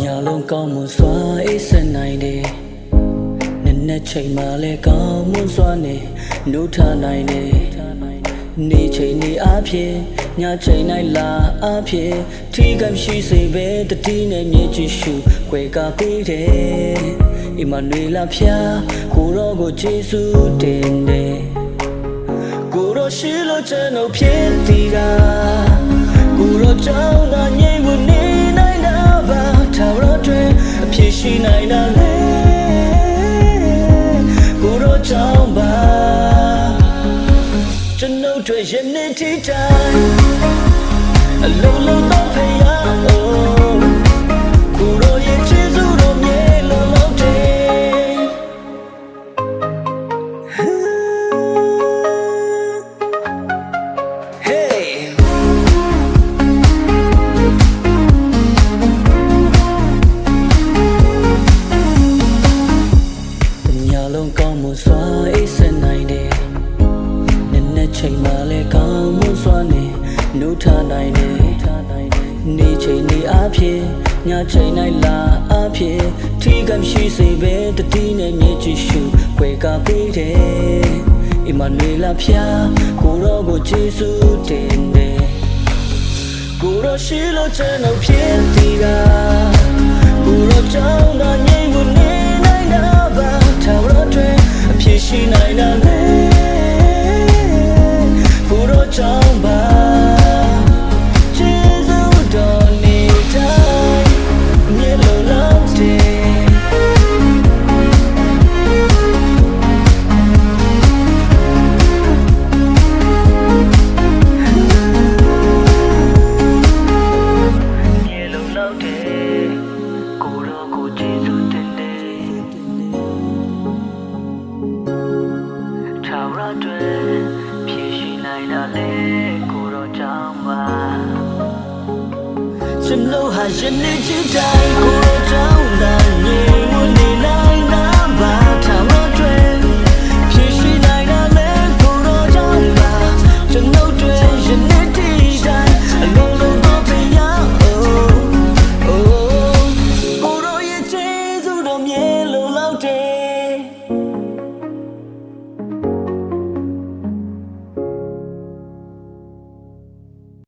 ညာလုံးကောင်းမွန်စွာအိပ်စက်နိုင်တယ်နက်နက်ချိန်မှလည်းကောင်းမွန်စွာနဲ့နှုတ်ထနိုင်တယ်နေချိန်နေအားဖြင့်ညချိန်တိုင်းလာအားဖြင့်ထိကပ်ရှိစေပဲတတိနဲ့မြေကြည့်ရှုခွဲကားပေးတယ်အီမနွေလာဖျားကိုရောကိုဂျေစုတင်တယ် ကိုရောရှိလို့ကျွန်တော်ဖြစ်တည်တာကိုရောကြောင့်သာငြိမ်မှုနေနိုင်တာပါထာဝရတွင်အဖြစ်ရှိနိုင်တာလေကိုရောကြောင့်ပါကျွန်တော်တို့ရဲ့နေတီတိုင်းအလုံးလုံးတော့ဖျား ထနိုင်တယ်နေချိန်နေအားဖြင့်ညချိန်တိုင်းလာအားဖြင့်ထိကပ်ရှိစေပဲတတိနဲ့မြေကြည့်ရှုခွဲကားပေးတယ်အီမနွေလာဖျားကိုရောကိုဂျေစုတင်တယ်ကိုရောရှိလို့ကျွန်တော်ဖြစ်တည်တာကိုရောကြောင့်သာငြိမ်မှု မြေလုံးလောက်တယ်ကိုရောကိုကျေးဇူးတင်တယ်ထာဝရတွင်ဖြည့်ရှိနိုင်တာလေကိုရောကြောင့်ပါကျွန်တော်ဟာယနေ့ချစ်တိုင်းကိုရောကြောင့်သာ